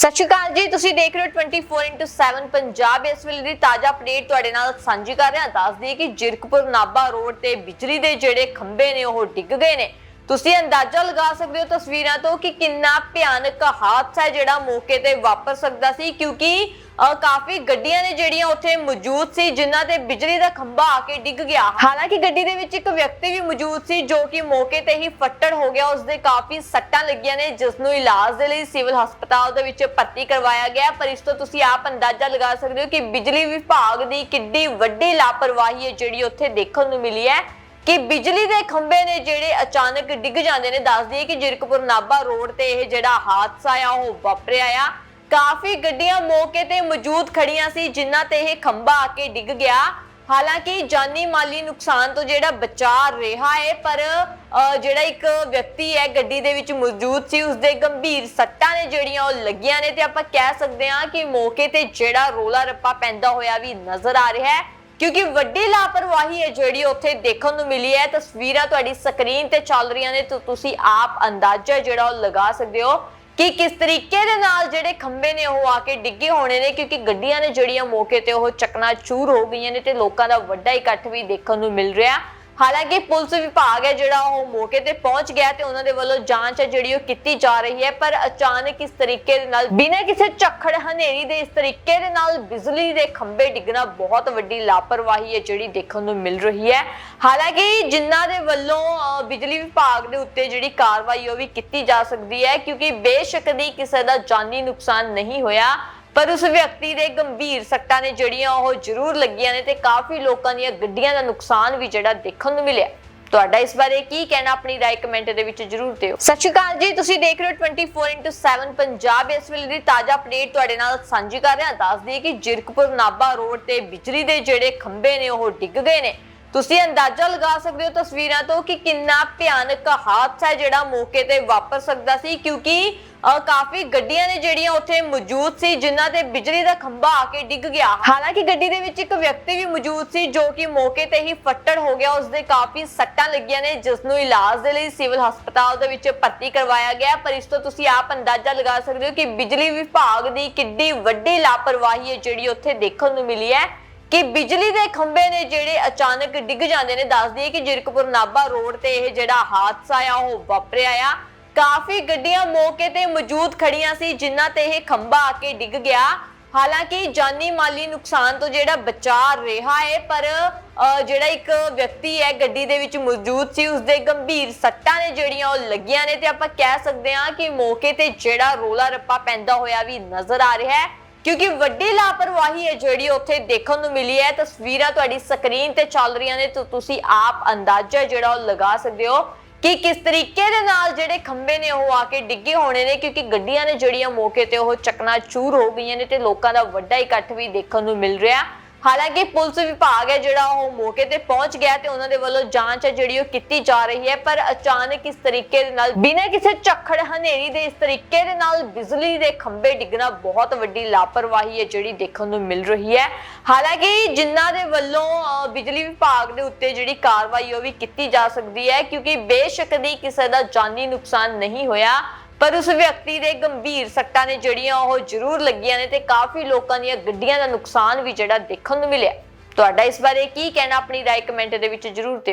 ਸਤਿ ਸ਼੍ਰੀ ਅਕਾਲ ਜੀ, ਤੁਸੀਂ ਦੇਖ ਰਹੇ ਹੋ 24x7 ਪੰਜਾਬ। ਇਸ ਵੇਲੇ ਦੀ ਤਾਜ਼ਾ ਅਪਡੇਟ ਤੁਹਾਡੇ ਨਾਲ ਸਾਂਝੀ ਕਰ ਰਿਹਾ ਦੱਸ ਦਈਏ ਕਿ ਜਿਰਕਪੁਰ ਨਾਭਾ ਰੋਡ ਤੇ ਬਿਜਲੀ ਦੇ ਜਿਹੜੇ ਖੰਭੇ ਨੇ, ਉਹ ਡਿੱਗ ਗਏ ਨੇ। ਤੁਸੀਂ ਅੰਦਾਜ਼ਾ ਲਗਾ ਸਕਦੇ ਹੋ ਤਸਵੀਰਾਂ ਤੋਂ ਕਿ ਕਿੰਨਾ ਭਿਆਨਕ ਹਾਦਸਾ ਜਿਹੜਾ ਮੌਕੇ ਤੇ ਵਾਪਰ ਸਕਦਾ ਸੀ, ਕਿਉਂਕਿ ਕਾਫੀ ਗੱਡੀਆਂ ਨੇ ਜਿਹੜੀਆਂ ਉੱਥੇ ਮੌਜੂਦ ਸੀ, ਜਿਨ੍ਹਾਂ ਤੇ ਬਿਜਲੀ ਦਾ ਖੰਭਾ ਆ ਕੇ ਡਿੱਗ ਗਿਆ। ਹਾਲਾਂਕਿ ਗੱਡੀ ਦੇ ਵਿੱਚ ਇੱਕ ਵਿਅਕਤੀ ਵੀ ਮੌਜੂਦ ਸੀ, ਜੋ ਕਿ ਮੌਕੇ ਤੇ ਹੀ ਫੱਟੜ ਹੋ ਗਿਆ। ਉਸਦੇ ਕਾਫੀ ਸੱਟਾਂ ਲੱਗੀਆਂ ਨੇ, ਜਿਸ ਨੂੰ ਇਲਾਜ ਦੇ ਲਈ ਸਿਵਲ ਹਸਪਤਾਲ ਦੇ ਵਿੱਚ ਭਰਤੀ ਕਰਵਾਇਆ ਗਿਆ ਪਰ ਇਸ ਤੋਂ ਤੁਸੀਂ ਆਪ ਅੰਦਾਜ਼ਾ ਲਗਾ ਸਕਦੇ ਹੋ ਕਿ ਬਿਜਲੀ ਵਿਭਾਗ ਦੀ ਕਿੱਡੀ ਵੱਡੀ ਲਾਪਰਵਾਹੀ ਹੈ ਜਿਹੜੀ ਉੱਥੇ ਦੇਖਣ ਨੂੰ ਮਿਲੀ ਹੈ। ਕਿ ਬਿਜਲੀ ਦੇ ਖੰਭੇ ਨੇ ਜਿਹੜੇ ਅਚਾਨਕ ਡਿੱਗ ਜਾਂਦੇ ਨੇ। ਦੱਸਦੀ ਦਈਏ ਕਿ ਜਿਰਕਪੁਰ ਨਾਭਾ ਰੋਡ ਤੇ ਇਹ ਜਿਹੜਾ ਹਾਦਸਾ ਆ, ਉਹ ਵਾਪਰਿਆ ਆ। ਕਾਫੀ ਗੱਡੀਆਂ ਮੌਕੇ ਤੇ ਮੌਜੂਦ ਖੜੀਆਂ ਸੀ, ਜਿਨ੍ਹਾਂ ਤੇ ਇਹ ਖੰਭਾ ਆ ਕੇ ਡਿੱਗ ਗਿਆ। ਹਾਲਾਂਕਿ ਜਾਨੀ ਮਾਲੀ ਨੁਕਸਾਨ ਤੋਂ ਜਿਹੜਾ ਬਚਾ ਰਿਹਾ ਹੈ ਪਰ ਜਿਹੜਾ ਇੱਕ ਵਿਅਕਤੀ ਹੈ, ਗੱਡੀ ਦੇ ਵਿੱਚ ਮੌਜੂਦ ਸੀ, ਉਸਦੇ ਗੰਭੀਰ ਸੱਟਾਂ ਨੇ ਜਿਹੜੀਆਂ ਉਹ ਲੱਗੀਆਂ ਨੇ। ਤੇ ਆਪਾਂ ਕਹਿ ਸਕਦੇ ਹਾਂ ਕਿ ਮੌਕੇ ਤੇ ਜਿਹੜਾ ਰੋਲਾ ਰੱਪਾ ਪੈਂਦਾ ਹੋਇਆ ਵੀ ਨਜ਼ਰ ਆ ਰਿਹਾ ਹੈ। ਕਿਉਂਕਿ ਵੱਡੀ ਲਾਪਰਵਾਹੀ ਹੈ ਜਿਹੜੀ ਉੱਥੇ ਦੇਖਣ ਨੂੰ ਮਿਲੀ ਹੈ। ਤਸਵੀਰਾਂ ਤੁਹਾਡੀ ਸਕਰੀਨ ਤੇ ਚੱਲ ਰਹੀਆਂ ਨੇ। ਤਾਂ, ਤੁਸੀਂ ਆਪ ਅੰਦਾਜ਼ਾ ਜਿਹੜਾ ਉਹ ਲਗਾ ਸਕਦੇ ਹੋ ਕਿ ਕਿਸ ਤਰੀਕੇ ਦੇ ਨਾਲ ਜਿਹੜੇ ਖੰਭੇ ਨੇ ਉਹ ਆ ਕੇ ਡਿੱਗੇ ਹੋਣੇ ਨੇ। ਕਿਉਂਕਿ ਗੱਡੀਆਂ ਨੇ ਜਿਹੜੀਆਂ ਮੌਕੇ ਤੇ ਉਹ ਚਕਨਾ ਚੂਰ ਹੋ ਗਈਆਂ ਨੇ ਤੇ ਲੋਕਾਂ ਦਾ ਵੱਡਾ ਇਕੱਠ ਵੀ ਦੇਖਣ ਨੂੰ ਮਿਲ ਰਿਹਾ। ਹਾਲਾਂਕਿ ਪੁਲਿਸ ਵਿਭਾਗ ਹੈ ਜਿਹੜਾ ਉਹ ਮੌਕੇ ਤੇ ਪਹੁੰਚ ਗਿਆ ਤੇ ਉਹਨਾਂ ਦੇ ਵੱਲੋਂ ਜਾਂਚ ਹੈ ਜਿਹੜੀ ਉਹ ਕੀਤੀ ਜਾ ਰਹੀ ਹੈ, ਪਰ ਅਚਾਨਕ ਇਸ ਤਰੀਕੇ ਦੇ ਨਾਲ ਬਿਨਾਂ ਕਿਸੇ ਝੱਖੜ ਹਨੇਰੀ ਦੇ ਇਸ ਤਰੀਕੇ ਦੇ ਨਾਲ ਬਿਜਲੀ ਦੇ ਖੰਭੇ ਡਿੱਗਣਾ ਬਹੁਤ ਵੱਡੀ ਲਾਪਰਵਾਹੀ ਹੈ ਜਿਹੜੀ ਦੇਖਣ ਨੂੰ ਮਿਲ ਰਹੀ ਹੈ। ਹਾਲਾਂਕਿ ਜਿਨ੍ਹਾਂ ਦੇ ਵੱਲੋਂ ਬਿਜਲੀ ਵਿਭਾਗ ਦੇ ਉੱਤੇ ਜਿਹੜੀ ਕਾਰਵਾਈ ਉਹ ਵੀ ਕੀਤੀ ਜਾ ਸਕਦੀ ਹੈ, ਕਿਉਂਕਿ ਬੇਸ਼ੱਕ ਦੀ ਕਿਸੇ ਦਾ ਜਾਨੀ ਨੁਕਸਾਨ ਨਹੀਂ ਹੋਇਆ। ਪਰ ਉਸ ਵਿਅਕਤੀ ਦੇ ਗੰਭੀਰ ਸੱਟਾਂ ਨੇ ਜਿਹੜੀਆਂ ਉਹ ਜ਼ਰੂਰ ਲੱਗੀਆਂ ਨੇ ਤੇ ਕਾਫੀ ਲੋਕਾਂ ਦੀਆਂ ਗੱਡੀਆਂ ਦਾ ਨੁਕਸਾਨ ਵੀ ਜਿਹੜਾ ਦੇਖਣ ਨੂੰ ਮਿਲਿਆ। ਤੁਹਾਡਾ ਇਸ ਬਾਰੇ ਕੀ ਕਹਿਣਾ ਆਪਣੀ ਰਾਏ ਕਮੈਂਟ ਦੇ ਵਿੱਚ ਜ਼ਰੂਰ ਦਿਓ। ਸਤਿ ਸ਼੍ਰੀ ਅਕਾਲ ਜੀ, ਤੁਸੀਂ ਦੇਖ ਰਹੇ ਹੋ 24x7 ਪੰਜਾਬ। ਇਸ ਵੇਲੇ ਦੀ ਤਾਜ਼ਾ ਅਪਡੇਟ ਤੁਹਾਡੇ ਨਾਲ ਸਾਂਝੀ ਕਰ ਰਿਹਾ, ਦੱਸ ਦਈਏ ਕਿ ਜਿਰਕਪੁਰ ਨਾਭਾ ਰੋਡ ਤੇ ਬਿਜਲੀ ਦੇ ਜਿਹੜੇ ਖੰਭੇ ਨੇ, ਉਹ ਡਿੱਗ ਗਏ ਨੇ। ਤੁਸੀਂ ਅੰਦਾਜ਼ਾ ਲਗਾ ਸਕਦੇ ਹੋ ਤਸਵੀਰਾਂ ਤੋਂ ਕਿ ਕਿੰਨਾ ਭਿਆਨਕ ਹਾਦਸਾ ਜਿਹੜਾ ਮੌਕੇ ਤੇ ਵਾਪਰ ਸਕਦਾ ਸੀ, ਕਿਉਂਕਿ ਕਾਫੀ ਗੱਡੀਆਂ ਨੇ ਜਿਹੜੀਆਂ ਉੱਥੇ ਮੌਜੂਦ ਸੀ, ਜਿਨ੍ਹਾਂ ਤੇ ਬਿਜਲੀ ਦਾ ਖੰਭਾ ਆ ਕੇ ਡਿੱਗ ਗਿਆ। ਹਾਲਾਂਕਿ ਗੱਡੀ ਦੇ ਵਿੱਚ ਇੱਕ ਵਿਅਕਤੀ ਵੀ ਮੌਜੂਦ ਸੀ, ਜੋ ਕਿ ਮੌਕੇ ਤੇ ਹੀ ਫੱਟੜ ਹੋ ਗਿਆ। ਉਸਦੇ ਕਾਫੀ ਸੱਟਾਂ ਲੱਗੀਆਂ ਨੇ, ਜਿਸ ਨੂੰ ਇਲਾਜ ਦੇ ਲਈ ਸਿਵਲ ਹਸਪਤਾਲ ਦੇ ਵਿੱਚ ਭਰਤੀ ਕਰਵਾਇਆ ਗਿਆ। ਪਰ ਇਸ ਤੋਂ ਤੁਸੀਂ ਆਪ ਅੰਦਾਜ਼ਾ ਲਗਾ ਸਕਦੇ ਹੋ ਕਿ ਬਿਜਲੀ ਵਿਭਾਗ ਦੀ ਕਿੱਡੀ ਵੱਡੀ ਲਾਪਰਵਾਹੀ ਹੈ ਜਿਹੜੀ ਉੱਥੇ ਦੇਖਣ ਨੂੰ ਮਿਲੀ ਹੈ। ਕਿ ਬਿਜਲੀ ਦੇ ਖੰਭੇ ਨੇ ਜਿਹੜੇ ਅਚਾਨਕ ਡਿੱਗ ਜਾਂਦੇ ਨੇ ਦੱਸਦੀ ਦਈਏ ਕਿ ਜਿਰਕਪੁਰ ਨਾਭਾ ਰੋਡ ਤੇ ਇਹ ਜਿਹੜਾ ਹਾਦਸਾ ਆ, ਉਹ ਵਾਪਰਿਆ ਆ। ਕਾਫੀ ਗੱਡੀਆਂ ਮੌਕੇ ਤੇ ਮੌਜੂਦ ਖੜੀਆਂ ਸੀ, ਜਿਨ੍ਹਾਂ ਤੇ ਇਹ ਖੰਭਾ ਆ ਕੇ ਡਿੱਗ ਗਿਆ। ਹਾਲਾਂਕਿ ਜਾਨੀ ਮਾਲੀ ਨੁਕਸਾਨ ਤੋਂ ਜਿਹੜਾ ਬਚਾ ਰਿਹਾ ਹੈ, ਪਰ ਜਿਹੜਾ ਇੱਕ ਵਿਅਕਤੀ ਹੈ ਗੱਡੀ ਦੇ ਵਿੱਚ ਮੌਜੂਦ ਸੀ, ਉਸਦੇ ਗੰਭੀਰ ਸੱਟਾਂ ਨੇ ਜਿਹੜੀਆਂ ਉਹ ਲੱਗੀਆਂ ਨੇ ਤੇ ਆਪਾਂ ਕਹਿ ਸਕਦੇ ਹਾਂ ਕਿ ਮੌਕੇ ਤੇ ਜਿਹੜਾ ਰੋਲਾ ਰੱਪਾ ਪੈਂਦਾ ਹੋਇਆ ਵੀ ਨਜ਼ਰ ਆ ਰਿਹਾ ਹੈ, ਕਿਉਂਕਿ ਵੱਡੀ ਲਾਪਰਵਾਹੀ ਹੈ ਜਿਹੜੀ ਉੱਥੇ ਦੇਖਣ ਨੂੰ ਮਿਲੀ ਹੈ। ਤਸਵੀਰਾਂ ਤੁਹਾਡੀ ਸਕਰੀਨ ਤੇ ਚੱਲ ਰਹੀਆਂ ਨੇ ਤਾਂ ਤੁਸੀਂ ਆਪ ਅੰਦਾਜ਼ਾ ਜਿਹੜਾ ਉਹ ਲਗਾ ਸਕਦੇ ਹੋ। ਕਿ ਕਿਸ ਤਰੀਕੇ ਦੇ ਨਾਲ ਜਿਹੜੇ ਖੰਭੇ ਨੇ ਉਹ ਆ ਕੇ ਡਿੱਗੇ ਹੋਣੇ ਨੇ, ਕਿਉਂਕਿ ਗੱਡੀਆਂ ਨੇ ਜਿਹੜੀਆਂ ਮੌਕੇ ਤੇ ਉਹ ਚਕਨਾ ਚੂਰ ਹੋ ਗਈਆਂ ਨੇ ਤੇ ਲੋਕਾਂ ਦਾ ਵੱਡਾ ਇਕੱਠ ਵੀ ਦੇਖਣ ਨੂੰ ਮਿਲ ਰਿਹਾ। ਹਾਲਾਂਕਿ ਪੁਲਿਸ ਵਿਭਾਗ ਹੈ ਜਿਹੜਾ ਉਹ ਮੌਕੇ ਤੇ ਪਹੁੰਚ ਗਿਆ ਤੇ ਉਹਨਾਂ ਦੇ ਵੱਲੋਂ ਜਾਂਚ ਹੈ ਜਿਹੜੀ ਉਹ ਕੀਤੀ ਜਾ ਰਹੀ ਹੈ ਪਰ ਅਚਾਨਕ ਇਸ ਤਰੀਕੇ ਦੇ ਨਾਲ ਬਿਨਾਂ ਕਿਸੇ ਝੱਖੜ ਹਨੇਰੀ ਦੇ ਇਸ ਤਰੀਕੇ ਦੇ ਨਾਲ ਬਿਜਲੀ ਦੇ ਖੰਭੇ ਡਿੱਗਣਾ ਬਹੁਤ ਵੱਡੀ ਲਾਪਰਵਾਹੀ ਹੈ ਜਿਹੜੀ ਦੇਖਣ ਨੂੰ ਮਿਲ ਰਹੀ ਹੈ। ਹਾਲਾਂਕਿ ਜਿਨ੍ਹਾਂ ਦੇ ਵੱਲੋਂ ਅ, ਬਿਜਲੀ ਵਿਭਾਗ ਦੇ ਉੱਤੇ ਜਿਹੜੀ ਕਾਰਵਾਈ ਉਹ ਵੀ ਕੀਤੀ ਜਾ ਸਕਦੀ ਹੈ ਕਿਉਂਕਿ ਬੇਸ਼ੱਕ ਦੀ ਕਿਸੇ ਦਾ ਜਾਨੀ ਨੁਕਸਾਨ ਨਹੀਂ ਹੋਇਆ। ਪਰ ਉਸ ਵਿਅਕਤੀ ਦੇ ਗੰਭੀਰ ਸੱਟਾਂ ਨੇ ਜਿਹੜੀਆਂ ਉਹ ਜ਼ਰੂਰ ਲੱਗੀਆਂ ਨੇ ਤੇ ਕਾਫੀ ਲੋਕਾਂ ਦੀਆਂ ਗੱਡੀਆਂ ਦਾ ਨੁਕਸਾਨ ਵੀ ਜਿਹੜਾ ਦੇਖਣ ਨੂੰ ਮਿਲਿਆ। ਤੁਹਾਡਾ ਇਸ ਬਾਰੇ ਕੀ ਕਹਿਣਾ? ਆਪਣੀ ਰਾਏ ਕਮੈਂਟ ਦੇ ਵਿੱਚ ਜ਼ਰੂਰ ਦਿਓ।